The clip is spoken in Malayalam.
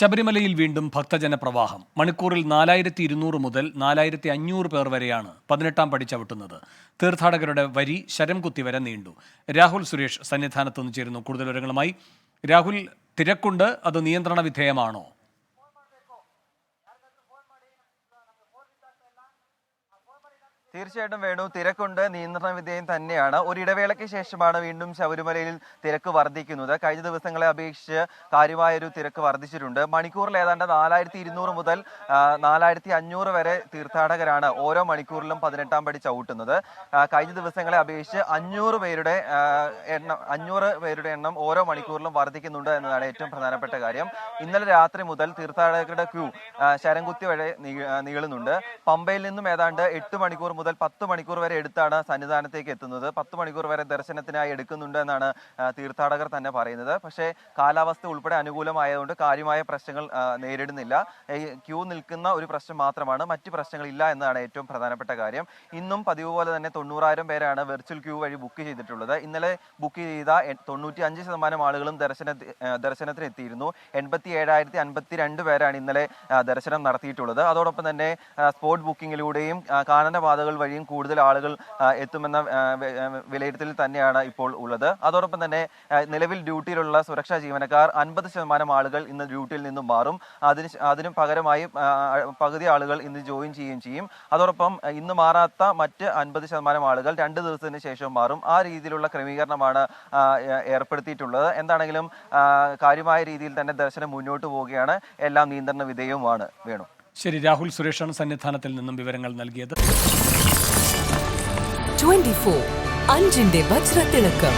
ശബരിമലയിൽ വീണ്ടും ഭക്തജന പ്രവാഹം മണിക്കൂറിൽ നാലായിരത്തി ഇരുന്നൂറ് മുതൽ നാലായിരത്തി അഞ്ഞൂറ് പേർ വരെയാണ് പതിനെട്ടാം പടി ചവിട്ടുന്നത്. തീർത്ഥാടകരുടെ വരി ശരം കുത്തി വരെ നീണ്ടു. രാഹുൽ സുരേഷ് സന്നിധാനത്ത് നിന്ന് ചേരുന്നു കൂടുതൽ വിവരങ്ങളുമായി രാഹുൽ തിരക്കുണ്ട്. അത് നിയന്ത്രണ വിധേയമാണോ? തീർച്ചയായിട്ടും വേണു തിരക്കുണ്ട് നിയന്ത്രണ വിധേയം തന്നെയാണ്. ഒരു ഇടവേളയ്ക്ക് ശേഷമാണ് വീണ്ടും ശബരിമലയിൽ തിരക്ക് വർദ്ധിക്കുന്നത്. കഴിഞ്ഞ ദിവസങ്ങളെ അപേക്ഷിച്ച് കാര്യമായൊരു തിരക്ക് വർദ്ധിച്ചിട്ടുണ്ട്. മണിക്കൂറിൽ ഏതാണ്ട് നാലായിരത്തി ഇരുന്നൂറ് മുതൽ നാലായിരത്തി അഞ്ഞൂറ് വരെ തീർത്ഥാടകരാണ് ഓരോ മണിക്കൂറിലും പതിനെട്ടാം പടി ചവിട്ടുന്നത്. കഴിഞ്ഞ ദിവസങ്ങളെ അപേക്ഷിച്ച് അഞ്ഞൂറ് പേരുടെ എണ്ണം അഞ്ഞൂറ് പേരുടെ എണ്ണം ഓരോ മണിക്കൂറിലും വർദ്ധിക്കുന്നുണ്ട് എന്നതാണ് ഏറ്റവും പ്രധാനപ്പെട്ട കാര്യം. ഇന്നലെ രാത്രി മുതൽ തീർത്ഥാടകരുടെ ക്യൂ ശരംകുത്തി വരെ നീളുന്നുണ്ട്. പമ്പയിൽ നിന്നും ഏതാണ്ട് എട്ട് മണിക്കൂർ മുതൽ പത്ത് മണിക്കൂർ വരെ എടുത്താണ് സന്നിധാനത്തേക്ക് എത്തുന്നത്. പത്ത് മണിക്കൂർ വരെ ദർശനത്തിനായി എടുക്കുന്നുണ്ട് എന്നാണ് തീർത്ഥാടകർ തന്നെ പറയുന്നത്. പക്ഷേ കാലാവസ്ഥ ഉൾപ്പെടെ അനുകൂലമായതുകൊണ്ട് കാര്യമായ പ്രശ്നങ്ങൾ നേരിടുന്നില്ല. ക്യൂ നിൽക്കുന്ന ഒരു പ്രശ്നം മാത്രമാണ്. മറ്റ് പ്രശ്നങ്ങളില്ല എന്നതാണ് ഏറ്റവും പ്രധാനപ്പെട്ട കാര്യം. ഇന്നും പതിവ് പോലെ തന്നെ തൊണ്ണൂറായിരം പേരാണ് വെർച്വൽ ക്യൂ വഴി ബുക്ക് ചെയ്തിട്ടുള്ളത്. ഇന്നലെ ബുക്ക് ചെയ്ത തൊണ്ണൂറ്റി അഞ്ച് ശതമാനം ആളുകളും ദർശന ദർശനത്തിന് എത്തിയിരുന്നു എൺപത്തി ഏഴായിരത്തി അൻപത്തി രണ്ട് പേരാണ് ഇന്നലെ ദർശനം നടത്തിയിട്ടുള്ളത്. അതോടൊപ്പം തന്നെ സ്പോട്ട് ബുക്കിങ്ങിലൂടെയും ആ, വഴിയും കൂടുതൽ ആളുകൾ എത്തുമെന്ന ആ, വെ- ആ, വിലയിരുത്തലിൽ തന്നെയാണ് ഇപ്പോൾ ഉള്ളത്. അതോടൊപ്പം തന്നെ നിലവിൽ ഡ്യൂട്ടിയിലുള്ള സുരക്ഷാ ജീവനക്കാർ അൻപത് ശതമാനം ആളുകൾ ഇന്ന് ഡ്യൂട്ടിയിൽ നിന്നും മാറും. അതിന് അതിന് പകരമായി പകുതി ആളുകൾ ഇന്ന് ജോയിൻ ചെയ്യുകയും ചെയ്യും. അതോടൊപ്പം ഇന്ന് മാറാത്ത മറ്റ് അൻപത് ശതമാനം ആളുകൾ രണ്ട് ദിവസത്തിന് ശേഷം മാറും. ആ രീതിയിലുള്ള ക്രമീകരണമാണ് ഏർപ്പെടുത്തിയിട്ടുള്ളത്. എന്താണെങ്കിലും കാര്യമായ രീതിയിൽ തന്നെ ദർശനം മുന്നോട്ട് പോവുകയാണ്. എല്ലാം നിയന്ത്രണ വിധേയവുമാണ്. വേണു. ശരി രാഹുൽ സുരേഷാണ് സന്നിധാനത്തിൽ നിന്നും വിവരങ്ങൾ നൽകിയത്. ട്വന്റി ഫോർ അഞ്ചിന്റെ വജ്രത്തിളക്കം.